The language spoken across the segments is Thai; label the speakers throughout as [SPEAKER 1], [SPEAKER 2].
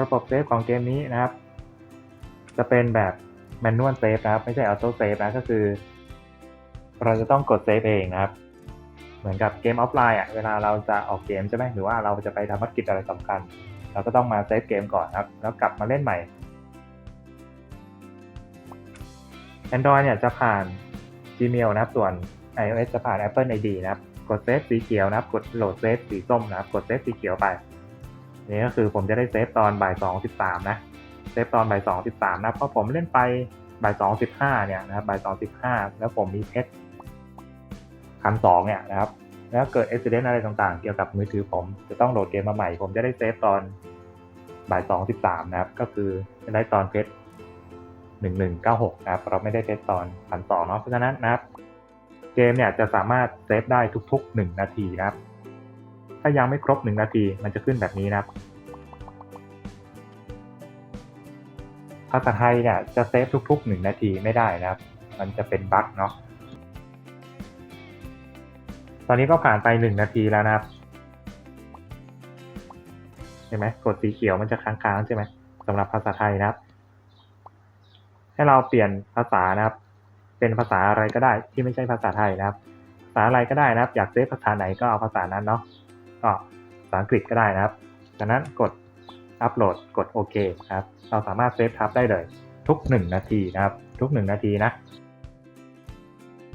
[SPEAKER 1] ระบบเซฟของเกมนี้นะครับ จะเป็นแบบแมนนวลเซฟนะครับ ไม่ใช่ออโต้เซฟนะก็คือ เราจะต้องกดเซฟเองนะครับ เหมือนกับเกมออฟไลน์อะเวลาเราจะออกเกมใช่ไหมหรือว่าเราจะไปทำภารกิจอะไรสำคัญ เราก็ต้องมาเซฟเกมก่อนนะครับ แล้วกลับมาเล่นใหม่ Android เนี่ยจะผ่าน Gmail นะครับ ส่วน iOS จะผ่าน Apple ID นะครับ กดเซฟสีเขียวนะครับ กดโหลดเซฟสีส้มนะครับ กดเซฟสีเขียวไป นี่ก็คือผมจะได้เซฟตอนบ่ายสองสิบสามนะ เซฟตอนบ่ายสองสิบสามนะ เพราะผมเล่นไปบ่ายสองสิบห้าเนี่ยนะครับบ่ายสองสิบห้าแล้วผมมีเพชรพันสองเนี่ยนะครับ แล้วเกิดอุบิเหตุอะไรต่างๆ เกี่ยวกับมือถือผมจะต้องโหลดเกมมาใหม่ ผมจะได้เซฟตอนบ่ายสองสิบสามนะครับ ก็คือจะได้ตอนเพชรหนึ่งหนึ่งเก้าหกนะครับ เราไม่ได้เพชรตอนพันสองเนาะ เพราะฉะนั้นนะครับ เกมเนี่ยจะสามารถเซฟได้ทุกๆหนึ่งนาทีนะครับ ถ้ายังไม่ครบหนึ่งนาที มันจะขึ้นแบบนี้นะครับ ภาษาไทยเนี่ยจะเซฟทุกๆหนึ่งนาทีไม่ได้นะครับ มันจะเป็นบั๊กเนาะ ตอนนี้ก็ผ่านไปหนึ่งนาทีแล้วนะครับ เห็นไหมกดสีเขียวมันจะค้างๆใช่ไหมสำหรับภาษาไทยนะครับ ให้เราเปลี่ยนภาษานะครับ เป็นภาษาอะไรก็ได้ที่ไม่ใช่ภาษาไทยนะครับภาษาอะไรก็ได้นะครับ อยากเซฟภาษาไหนก็เอาภาษานั้นเนาะ ก็ภาษาอังกฤษก็ได้นะครับ จากนั้นกดอัปโหลดกดโอเคครับ เราสามารถเซฟทับได้เลย ทุก 1 นาทีนะครับ ทุก 1 นาทีนะ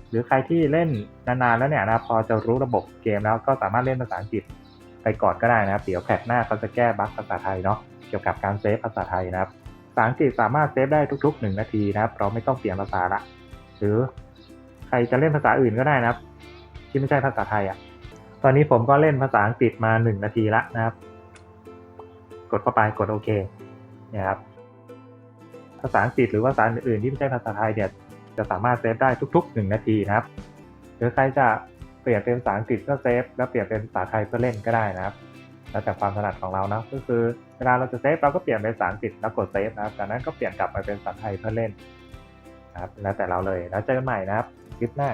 [SPEAKER 1] หรือใครที่เล่นนานๆแล้วเนี่ยนะพอจะรู้ระบบเกมแล้วก็สามารถเล่นภาษาอังกฤษไปก่อนก็ได้นะครับ เดี๋ยวแพทหน้าเขาจะแก้บั๊กภาษาไทยเนาะเกี่ยวกับการเซฟภาษาไทยนะครับภาษาอังกฤษสามารถเซฟได้ทุก ๆ 1 นาทีนะครับ เราไม่ต้องเปลี่ยนภาษาละ หรือใครจะเล่นภาษาอื่นก็ได้นะครับ ที่ไม่ใช่ภาษาไทยอะ ตอนนี้ผมก็เล่นภาษาอังกฤษมาหนึ่งนาทีละนะครับ กดเข้าไปกดโอเคนี่ยครับ ภาษาอังกฤษหรือภาษาอื่นๆที่ไม่ใช่ภาษาไทยเนี่ยจะสามารถเซฟได้ทุกๆหนึ่งนาทีนะครับ หรือใครจะเปลี่ยนเป็นภาษาอังกฤษก็เซฟแล้วเปลี่ยนเป็นภาษาไทยเพื่อเล่นก็ได้นะครับ แล้วแต่ความถนัดของเรานะก็คือเวลาเราจะเซฟเราก็เปลี่ยนเป็นภาษาอังกฤษแล้วกดเซฟนะครับจากนั้นก็เปลี่ยนกลับไปเป็นภาษาไทยเพื่อเล่นนะครับแล้วแต่เราเลยแล้วเจอกันใหม่นะครับคลิปหน้า